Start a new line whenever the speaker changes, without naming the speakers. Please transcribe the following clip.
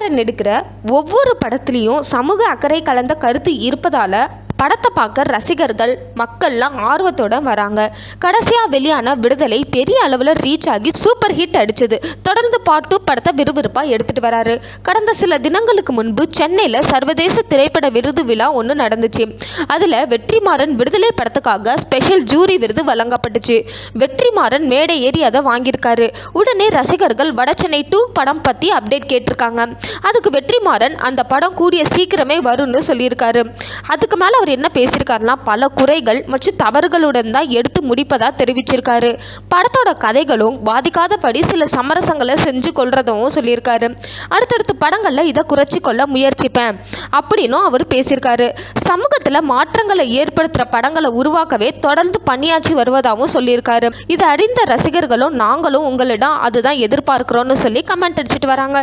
வெற்றிமாறன் எடுக்கிற ஒவ்வொரு படத்துலேயும் சமூக அக்கறை கலந்த கருத்து இருப்பதால் படத்தை பார்க்க ரசிகர்கள் மக்கள்லாம் ஆர்வத்தோட வராங்க. கடைசியாக வெளியான விடுதலை பெரிய அளவில் ரீச் ஆகி சூப்பர் ஹிட் அடிச்சது. தொடர்ந்து பார்ட் டூ படத்தை விறுவிறுப்பாக எடுத்துகிட்டு வராரு. கடந்த சில தினங்களுக்கு முன்பு சென்னையில் சர்வதேச திரைப்பட விருது விழா ஒன்று நடந்துச்சு. அதில் வெற்றிமாறன் விடுதலை படத்துக்காக ஸ்பெஷல் ஜூரி விருது வழங்கப்பட்டுச்சு. வெற்றிமாறன் மேடை ஏறி அதை வாங்கியிருக்காரு. உடனே ரசிகர்கள் வடச்சென்னை டூ படம் பற்றி அப்டேட் கேட்டிருக்காங்க. அதுக்கு வெற்றிமாறன் அந்த படம் கூடிய சீக்கிரமே வரும்னு சொல்லியிருக்காரு. அதுக்கு மேலே அவர் என்ன பேசியிருக்காருன்னா பல குறைகள் மற்றும் தவறுகளுடன் தான் எடுத்து முடிப்பதாக தெரிவிச்சிருக்காரு. படத்தோட கதைகளும் பாதிக்காதபடி சில சமரசங்களை செஞ்சு கொள்றதும் சொல்லியிருக்காரு. அடுத்தடுத்த படங்களில் இதை குறைச்சி கொள்ள முயற்சிப்பேன் அப்படின்னும் அவர் பேசியிருக்காரு. சமூகத்தில் மாற்றங்களை ஏற்படுத்துகிற படங்களை உருவாக்கவே தொடர்ந்து பணியாற்றி வருவதாகவும் சொல்லியிருக்காரு. இதை அறிந்த ரசிகர்களும் நாங்களும் உங்களிடம் அதுதான் எதிர்பார்க்குறோன்னு சொல்லி கமெண்ட் அடிச்சிட்டு வராங்க.